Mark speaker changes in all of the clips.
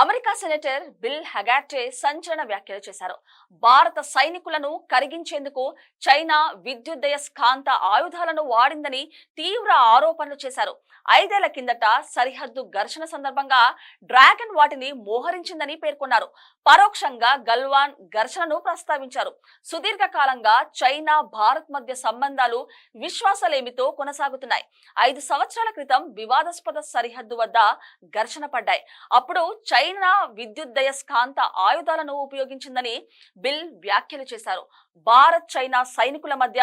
Speaker 1: America senator bill హగాటే సంచలన వ్యాఖ్యలు చేశారు. భారత సైనికులను కరిగించేందుకు చైనా విద్యుద్దయస్కాంత ఆయుధాలను వాడిందని తీవ్ర ఆరోపణలు చేశారు. ఐదేళ్ళ కిందట సరిహద్దు ఘర్షణ సందర్భంగా డ్రాగన్ వాటిని మోహరించిందని పేర్కొన్నారు. పరోక్షంగా గల్వాన్ ఘర్షణను ప్రస్తావించారు. సుదీర్ఘకాలంగా చైనా భారత్ మధ్య సంబంధాలు విశ్వాసలేమితో కొనసాగుతున్నాయి. ఐదు సంవత్సరాల క్రితం వివాదాస్పద సరిహద్దు వద్ద ఘర్షణ పడ్డాయి. అప్పుడు చైనా విద్యుద్దయస్కాంత ఆయుధాలను ఉపయోగించిందని బిల్ వ్యాఖ్యలు చేశారు. భారత్ చైనా సైనికుల మధ్య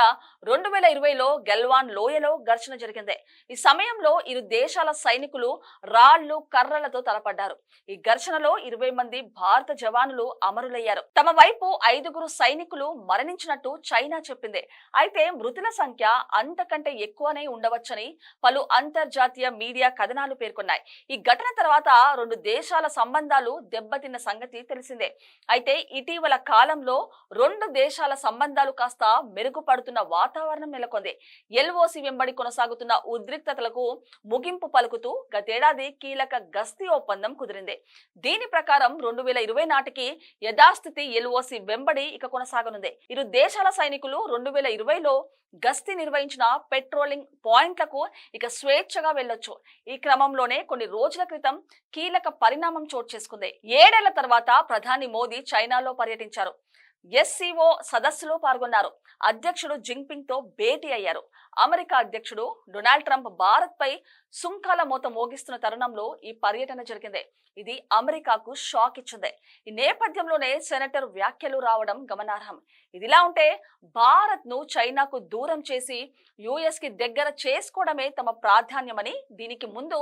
Speaker 1: రెండు వేల ఇరవైలో గెల్వాన్ లోయలో ఘర్షణ జరిగింది. ఈ సమయంలో ఇరు దేశాల సైనికులు రాళ్ళు కర్రలతో తలపడ్డారు. ఈ ఘర్షణలో ఇరవై మంది భారత జవానులు అమరులయ్యారు. తమ వైపు ఐదుగురు సైనికులు మరణించినట్టు చైనా చెప్పింది. అయితే మృతుల సంఖ్య అంతకంటే ఎక్కువనే ఉండవచ్చని పలు అంతర్జాతీయ మీడియా కథనాలు పేర్కొన్నాయి. ఈ ఘటన తర్వాత రెండు దేశాల సంబంధాలు దెబ్బతిన్న సంగతి తెలిసిందే. అయితే ఇటీవల కాలంలో రెండు దేశాల సంబంధాలు కాస్త మెరుగుపడుతున్న వాతావరణం నెలకొంది. ఎల్ఓసి వెంబడి కొనసాగుతున్న ఉద్రిక్తతలకు ముగింపు పలుకుతూ గతేడాది కీలక గస్తీ ఒప్పందం కుదిరింది. దీని ప్రకారం రెండు వేల ఇరవై నాటికి యథాస్థితి ఎల్ఓసి వెంబడి ఇక కొనసాగనుంది. ఇరు దేశాల సైనికులు రెండు వేల ఇరవైలో గస్తీ నిర్వహించిన పెట్రోలింగ్ పాయింట్లకు ఇక స్వేచ్ఛగా వెళ్ళొచ్చు. ఈ క్రమంలోనే కొన్ని రోజుల క్రితం కీలక పరిణామం చోటు చేసుకుంది. ఏడేళ్ళ తర్వాత ప్రధాని మోదీ చైనాలో పర్యటించారు. ఎస్సీఓ సదస్సులో పాల్గొన్నారు. అధ్యక్షుడు జింగ్పింగ్తో భేటీ అయ్యారు. అమెరికా అధ్యక్షుడు డొనాల్డ్ ట్రంప్ భారత్పై సుంకాల మూత మోగిస్తున్న తరుణంలో ఈ పర్యటన జరిగింది. ఇది అమెరికాకు షాక్ ఇచ్చింది. ఈ నేపథ్యంలోనే సెనేటర్ వ్యాఖ్యలు రావడం గమనార్హం. ఇదిలా ఉంటే భారత్ను చైనాకు దూరం చేసి యుఎస్కి దగ్గర చేసుకోవడమే తమ ప్రాధాన్యమని దీనికి ముందు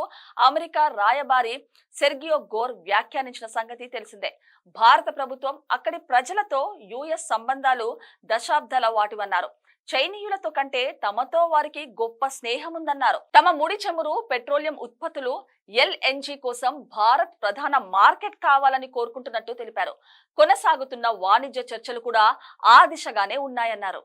Speaker 1: అమెరికా రాయబారి సెర్గియో గోర్ వ్యాఖ్యానించిన సంగతి తెలిసిందే. భారత ప్రభుత్వం అక్కడి ప్రజలతో యుఎస్ సంబంధాలు దశాబ్దాల వాటివన్నారు. చైనీయులతో కంటే తమతో వారికి గొప్ప స్నేహం ఉందన్నారు తమ ముడి చమురు పెట్రోలియం ఉత్పత్తులు ఎల్ఎన్జి కోసం భారత్ ప్రధాన మార్కెట్ కావాలని కోరుకుంటున్నట్టు తెలిపారు. కొనసాగుతున్న వాణిజ్య చర్చలు కూడా ఆ దిశగానే ఉన్నాయన్నారు.